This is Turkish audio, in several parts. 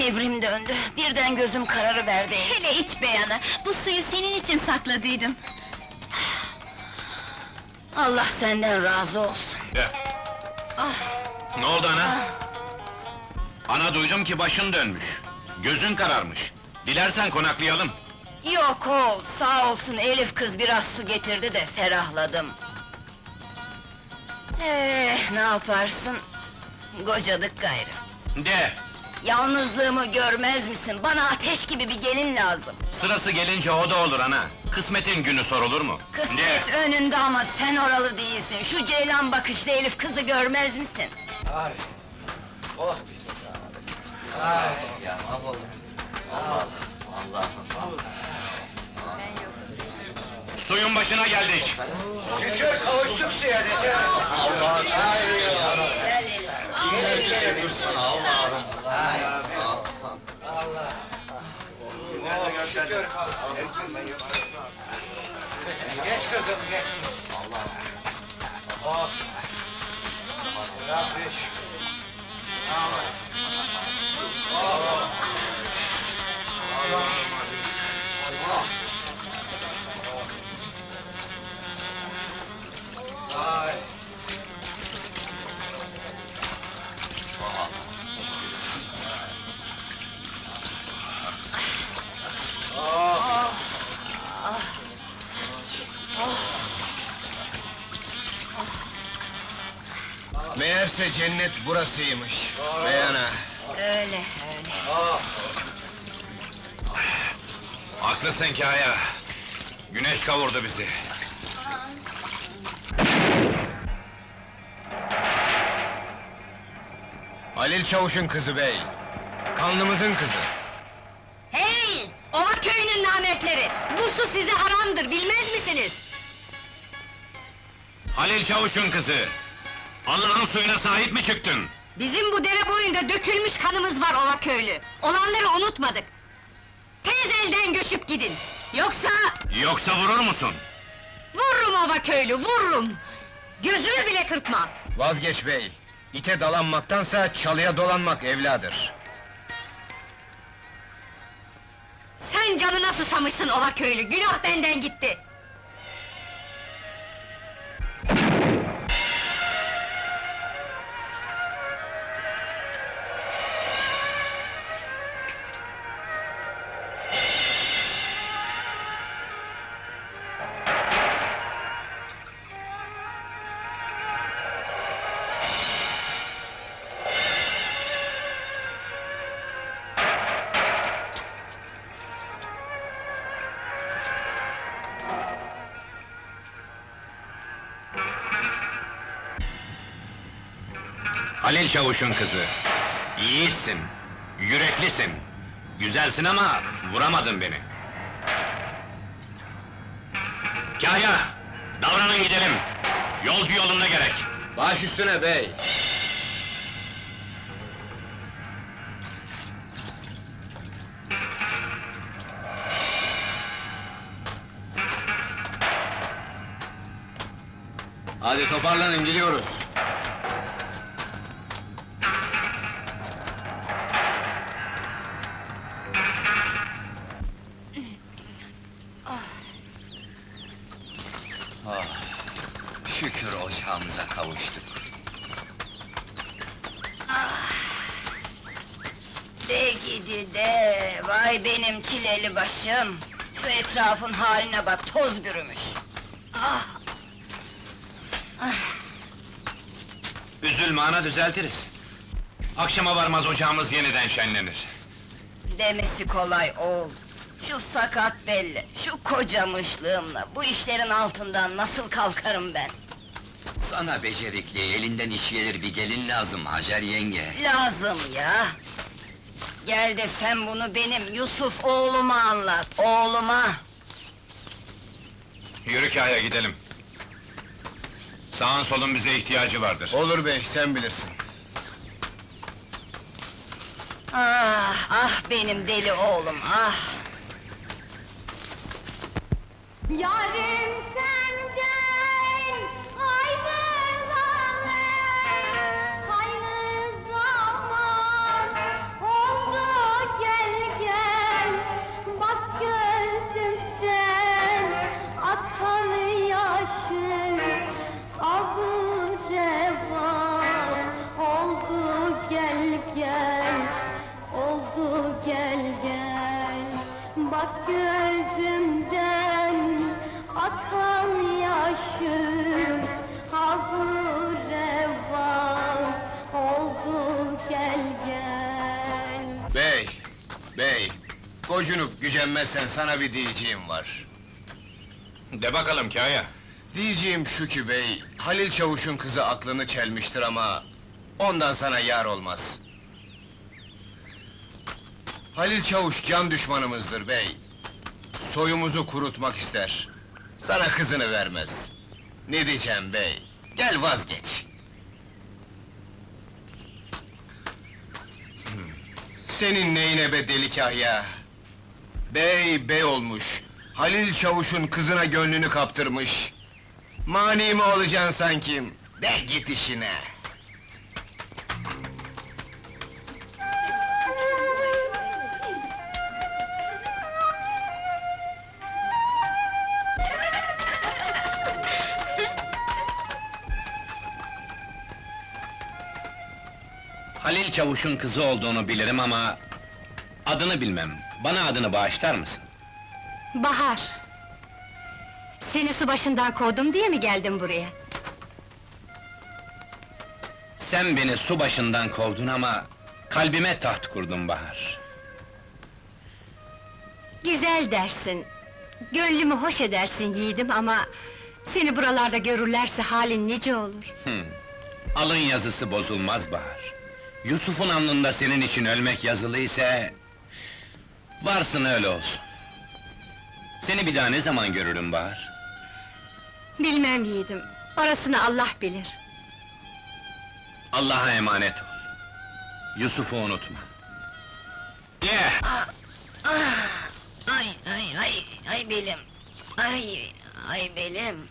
Nevrim döndü, birden gözüm kararı verdi. Hele iç beyanı, bu suyu senin için sakladıydım. Allah senden razı olsun. Gel. Ne oldu ana? Ana duydum ki başın dönmüş. Gözün kararmış. Dilersen konaklayalım. Yok oğul, sağ olsun Elif kız biraz su getirdi de ferahladım. Eh, ne yaparsın? Kocadık gayrı. De, Yalnızlığımı görmez misin? Bana ateş gibi bir gelin lazım. sırası gelince o da olur ana. Kısmetin günü sorulur mu? Kısmet De, önünde ama sen oralı değilsin. Şu ceylan bakışlı Elif kızı görmez misin? Ay. Oh. suyun başına geldik. Şükür kavuştuk suya dese. Allah. Şükür. Geç kızım geç. Allah. Oh. Rabbi şükür. Meğerse cennet burasıymış. Beyana. Öyle, öyle. Haklısın Kaya. Güneş kavurdu bizi. Halil Çavuş'un kızı bey. Kanlımızın kızı. Hey! Ova köyünün namertleri! Bu su size haramdır, bilmez misiniz? Halil Çavuş'un kızı. Allah'ın suyuna sahip mi çıktın? Bizim bu dere boyunda dökülmüş kanımız var Ova köylü. Olanları unutmadık. Tez elden göçüp gidin. Yoksa Yoksa vurur musun? vururum Ova köylü, vururum! Gözümü bile kırpma! Vazgeç bey. İte dalanmaktansa çalıya dolanmak evladır. Sen canına susamışsın Ova köylü, günah benden gitti! Halil Çavuş'un kızı. Yiğitsin, yüreklisin. Güzelsin ama vuramadın beni. Kaya, davranın gidelim. Yolcu yolunda gerek. Baş üstüne bey. Hadi toparlanın gidiyoruz. Şükür ocağımıza kavuştuk. De gidi de, vay benim çileli başım! Şu etrafın haline bak, toz bürümüş! Ah, Üzülme ana düzeltiriz. Akşama varmaz ocağımız yeniden şenlenir. demesi kolay oğul! Şu sakat belli, şu kocamışlığımla, bu işlerin altından nasıl kalkarım ben? Sana becerikli, elinden iş gelir bir gelin lazım Hacer yenge. Lazım ya! Gel de sen bunu benim Yusuf oğluma anlat, oğluma! Yürü Kaya gidelim. Sağın solun bize ihtiyacı vardır. Olur bey, sen bilirsin. Ah, ah benim deli oğlum, ah! Yarim senden gözümden akan yaşım Havur revan oldu gel gel Bey, bey, gocunup gücenmezsen sana bir diyeceğim var. De bakalım Kaya. Diyeceğim şu ki bey, Halil Çavuş'un kızı aklını çelmiştir ama... ...ondan sana yar olmaz. Halil Çavuş can düşmanımızdır bey. Soyumuzu kurutmak ister. Sana kızını vermez. Ne diyeceğim bey? Gel vazgeç. Senin neyine be deli kahya? Bey bey olmuş. Halil Çavuş'un kızına gönlünü kaptırmış. Mani mi olacaksın sanki? De git işine. Halil Çavuş'un kızı olduğunu bilirim ama... ...adını bilmem. Bana adını bağışlar mısın? Bahar! Seni su başından kovdum diye mi geldin buraya? Sen beni su başından kovdun ama... ...kalbime taht kurdun Bahar. Güzel dersin. Gönlümü hoş edersin yiğidim ama... ...seni buralarda görürlerse halin nice olur. Alın yazısı bozulmaz Bahar. Yusuf'un alnında senin için ölmek yazılı ise... ...varsın öyle olsun. Seni bir daha ne zaman görürüm Bahar? Bilmem yiğidim, orasını Allah bilir. Allah'a emanet ol. Yusuf'u unutma. Ye! Ay ay ay ay belim. Ay ay belim.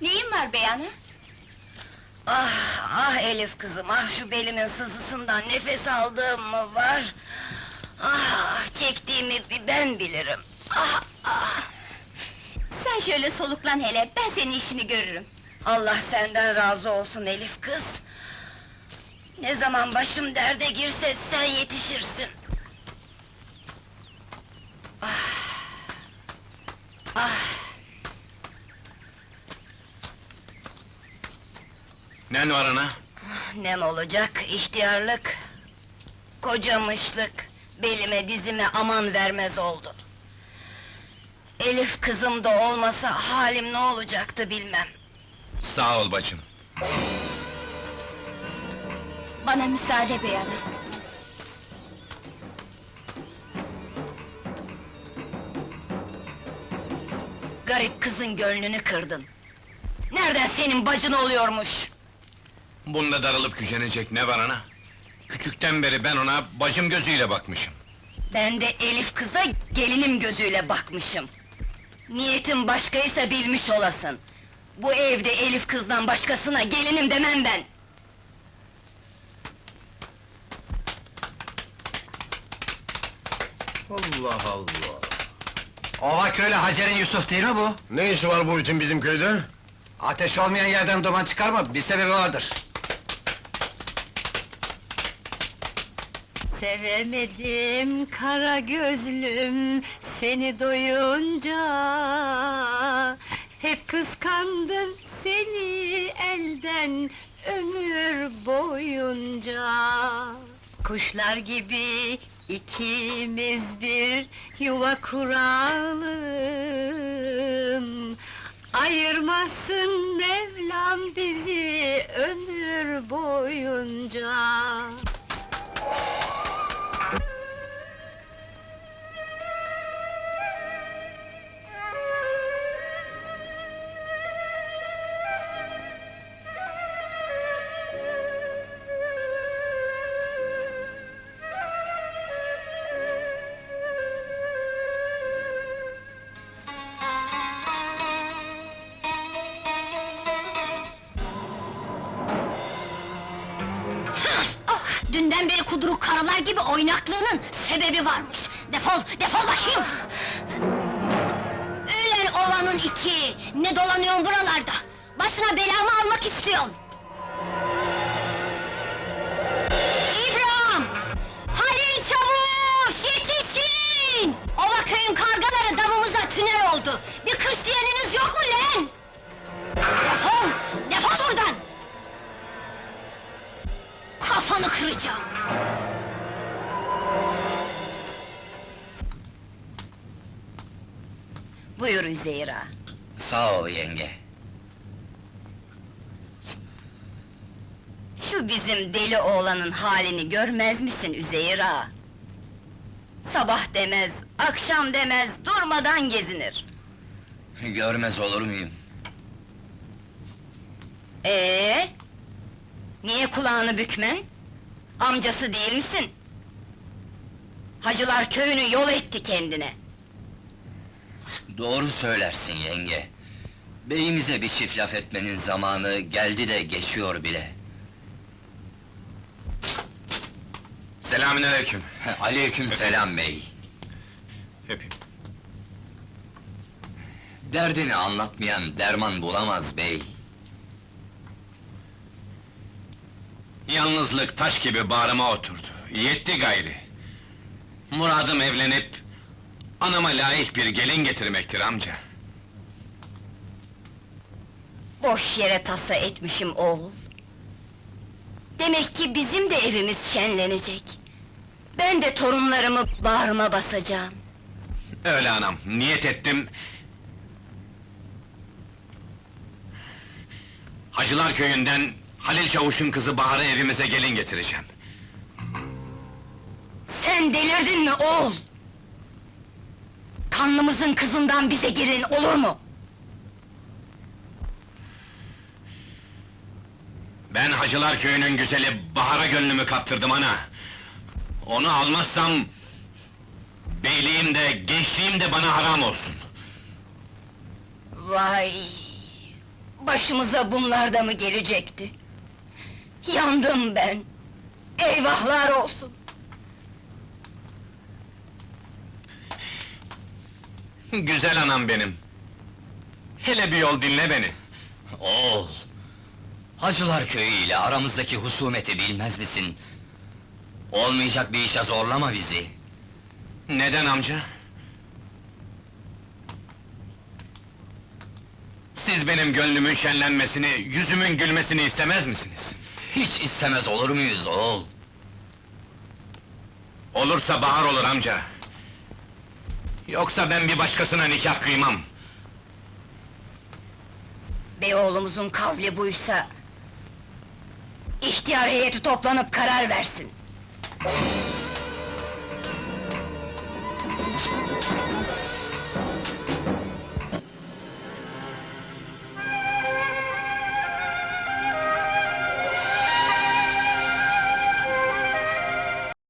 Neyin var beyanı? Ah ah Elif kızım ah şu belimin sızısından nefes aldığım mı var? Ah çektiğimi bir ben bilirim. Ah ah. Sen şöyle soluklan hele, ben senin işini görürüm. Allah senden razı olsun Elif kız. Ne zaman başım derde girse sen yetişirsin. Nen var ana? Nem olacak, ihtiyarlık, kocamışlık, belime dizime aman vermez oldu. Elif kızım da olmasa halim ne olacaktı bilmem. Sağ ol bacım. Bana müsaade beyanı. Garip kızın gönlünü kırdın. Nereden senin bacın oluyormuş? Bunda darılıp gücenecek ne var ana? Küçükten beri ben ona bacım gözüyle bakmışım. Ben de Elif kıza gelinim gözüyle bakmışım. Niyetin başkaysa bilmiş olasın. Bu evde Elif kızdan başkasına gelinim demem ben. Allah Allah! Ova köylü Hacer'in Yusuf değil mi bu? Ne işi var bu itin bizim köyde? Ateş olmayan yerden duman çıkarma, bir sebebi vardır. Sevemedim kara gözlüm seni doyunca. Hep kıskandın seni elden ömür boyunca. Kuşlar gibi ikimiz bir yuva kuralım. Ayırmasın Mevlam bizi ömür boyunca oynaklığının sebebi varmış. Defol, defol bakayım! Ölen ovanın iti! Ne dolanıyorsun buralarda? Başına belamı almak istiyorsun! İbrahim! Halil Çavuş! Yetişin! Ova köyün kargaları damımıza tünel oldu! Bir kış diyeniniz yok mu lan? Defol! Defol buradan! Kafanı kıracağım! Buyur Üzeyir ağa. Sağ ol yenge. Şu bizim deli oğlanın halini görmez misin Üzeyir ağa? Sabah demez, akşam demez, durmadan gezinir. Görmez olur muyum? Ee? Niye kulağını bükmen? Amcası değil misin? Hacılar köyünü yol etti kendine. Doğru söylersin yenge. Beyimize bir çift laf etmenin zamanı geldi de geçiyor bile. Selamünaleyküm. Aleyküm selam bey. Öpeyim. Derdini anlatmayan derman bulamaz bey. Yalnızlık taş gibi bağrıma oturdu. Yetti gayri. Muradım evlenip... ...anama layık bir gelin getirmektir amca. Boş yere tasa etmişim oğul. Demek ki bizim de evimiz şenlenecek. Ben de torunlarımı bağrıma basacağım. Öyle anam, niyet ettim... Hacılar köyünden Halil Çavuş'un kızı Bahar'ı evimize gelin getireceğim. Sen delirdin mi oğul? Kanlımızın kızından bize gelin olur mu? Ben Hacılar köyünün güzeli Bahar'a gönlümü kaptırdım ana. Onu almazsam... ...beyliğim de, gençliğim de bana haram olsun. Vay! Başımıza bunlar da mı gelecekti? Yandım ben! Eyvahlar olsun! Güzel anam benim. Hele bir yol dinle beni. Oğul! Hacılar köyü ile aramızdaki husumeti bilmez misin? Olmayacak bir işe zorlama bizi. Neden amca? Siz benim gönlümün şenlenmesini, yüzümün gülmesini istemez misiniz? Hiç istemez olur muyuz oğul? Olursa bahar olur amca. Yoksa ben bir başkasına nikah kıymam. Beyoğlumuzun kavli buysa... ...ihtiyar heyeti toplanıp karar versin.